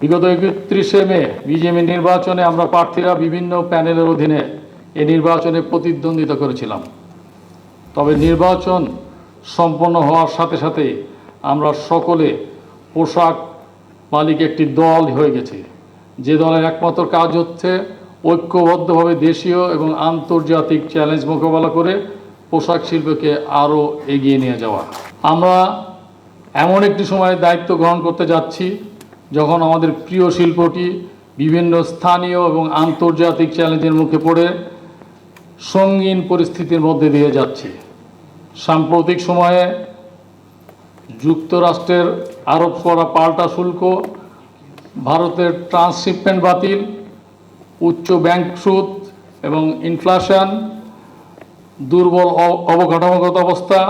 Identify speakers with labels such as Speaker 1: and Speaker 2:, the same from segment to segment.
Speaker 1: বিগত একত্রিশে মে বিজেপি নির্বাচনে আমরা প্রার্থীরা বিভিন্ন প্যানেলের অধীনে এই নির্বাচনে প্রতিদ্বন্দ্বিতা করেছিলাম। তবে নির্বাচন সম্পন্ন হওয়ার সাথে সাথে আমরা সকলে পোশাক মালিক একটি দল হয়ে গেছে। যে দলের একমাত্র কাজ হচ্ছে ঐক্যবদ্ধভাবে দেশীয় এবং আন্তর্জাতিক চ্যালেঞ্জ মোকাবেলা করে পোশাক শিল্পকে আরও এগিয়ে নিয়ে যাওয়া। আমরা এমন একটি সময়ে দায়িত্ব গ্রহণ করতে যাচ্ছি যখন আমাদের প্রিয় শিল্পটি বিভিন্ন স্থানীয় এবং আন্তর্জাতিক চ্যালেঞ্জের মুখে পড়ে, সঙ্গীন পরিস্থিতির মধ্যে দিয়ে যাচ্ছে। সাম্প্রতিক সময়ে যুক্তরাষ্ট্রের আরোপ করা পাল্টা শুল্ক, ভারতের ট্রান্সশিপমেন্ট বাতিল, উচ্চ ব্যাংক সুদ এবং ইনফ্লেশন, দুর্বল অবকাঠামোগত অবস্থা,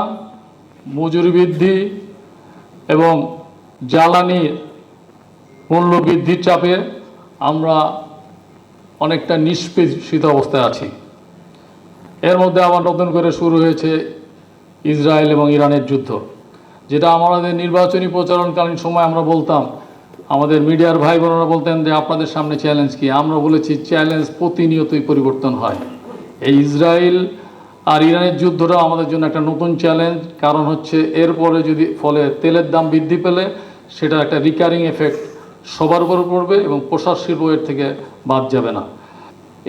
Speaker 1: মজুরি বৃদ্ধি এবং জ্বালানি মূল্য বৃদ্ধির চাপে আমরা অনেকটা নিষ্পেষিত অবস্থায় আছি। এর মধ্যে আবার নতুন করে শুরু হয়েছে ইসরায়েল এবং ইরানের যুদ্ধ। যেটা আমাদের নির্বাচনী প্রচারণকালীন সময় আমরা বলতাম, আমাদের মিডিয়ার ভাই বোনেরা বলতেন যে আপনাদের সামনে চ্যালেঞ্জ কি? আমরা বলেছি চ্যালেঞ্জ প্রতিনিয়তই পরিবর্তন হয়। এই ইসরায়েল আর ইরানের যুদ্ধটা আমাদের জন্য একটা নতুন চ্যালেঞ্জ কারণ হচ্ছে এরপরে যদি ফলে তেলের দাম বৃদ্ধি পেলে, সেটা একটা রিকারিং এফেক্ট সবার উপর পড়বে এবং প্রসার শিল্প এর থেকে বাদ যাবে না।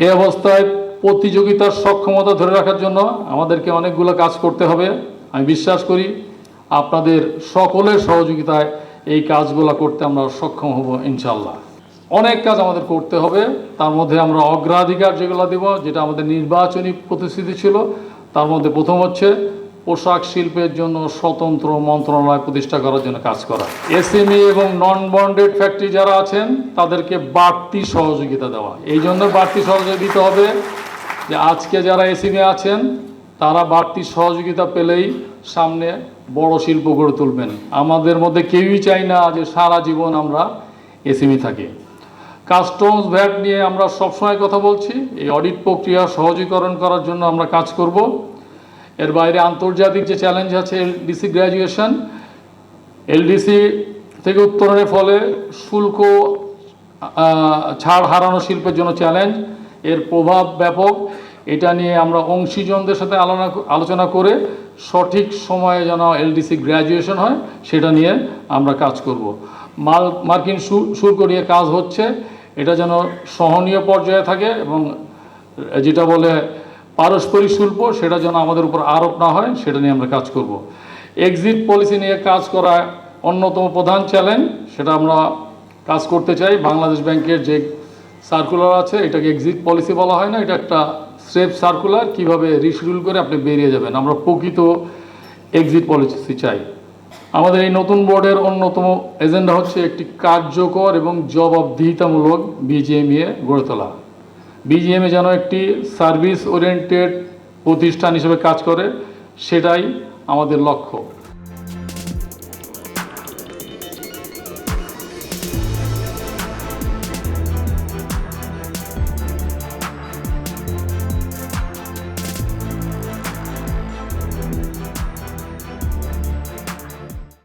Speaker 1: এই অবস্থায় প্রতিযোগিতার সক্ষমতা ধরে রাখার জন্য আমাদেরকে অনেকগুলো কাজ করতে হবে। আমি বিশ্বাস করি আপনাদের সকলের সহযোগিতায় এই কাজগুলো করতে আমরা সক্ষম হব ইনশাল্লাহ অনেক কাজ আমাদের করতে হবে। তার মধ্যে আমরা অগ্রাধিকার যেগুলো দেব, যেটা আমাদের নির্বাচনী প্রতিশ্রুতি ছিল, তার মধ্যে প্রথম হচ্ছে পোশাক শিল্পের জন্য স্বতন্ত্র মন্ত্রণালয় প্রতিষ্ঠা করার জন্য কাজ করা। এসএমই এবং নন বন্ডেড ফ্যাক্টরি যারা আছেন, তাদেরকে বাড়তি সহযোগিতা দেওয়া। এই জন্য বাড়তি সহযোগিতা দিতে হবে যে আজকে যারা এসএমই আছেন, তারা বাড়তি সহযোগিতা পেলেই সামনে বড় শিল্প গড়ে তুলবেন। আমাদের মধ্যে কেউই চাই না যে সারা জীবন আমরা এসএমই থাকি। কাস্টমস ভ্যাট নিয়ে আমরা সবসময় কথা বলছি। এই অডিট প্রক্রিয়া সহজীকরণ করার জন্য আমরা কাজ করব। এর বাইরে আন্তর্জাতিক যে চ্যালেঞ্জ আছে এলডিসি গ্র্যাজুয়েশন এলডিসি থেকে উত্তরণের ফলে শুল্ক ছাড় হারানো শিল্পের জন্য চ্যালেঞ্জ এর প্রভাব ব্যাপক। এটা নিয়ে আমরা অংশীজনদের সাথে আলোচনা আলোচনা করে সঠিক সময়ে যেন এলডিসি গ্র্যাজুয়েশন হয়, সেটা নিয়ে আমরা কাজ করব। মাল, মার্কিন শুল্ক নিয়ে কাজ হচ্ছে। এটা যেন সহনীয় পর্যায়ে থাকে এবং যেটা বলে পারস্পরিক শুল্ক সেটা যেন আমাদের উপর আরোপ না হয়, সেটা নিয়ে আমরা কাজ করব। এক্সিট পলিসি নিয়ে কাজ করা অন্যতম প্রধান চ্যালেঞ্জ সেটা আমরা কাজ করতে চাই। বাংলাদেশ ব্যাংকের যে সার্কুলার আছে, এটাকে এক্সিট পলিসি বলা হয় না, এটা একটা স্রেফ সার্কুলার কীভাবে রিশিডিউল করে আপনি বেরিয়ে যাবেন। আমরা প্রকৃত এক্সিট পলিসি চাই। আমাদের এই নতুন বোর্ডের অন্যতম এজেন্ডা হচ্ছে একটি কার্যকর এবং জবাবদিহিতামূলক বিজিএমইএ গড়ে তোলা। বিজিএমএ যেন একটি সার্ভিস ওরিয়েন্টেড প্রতিষ্ঠান হিসেবে কাজ করে সেটাই আমাদের লক্ষ্য।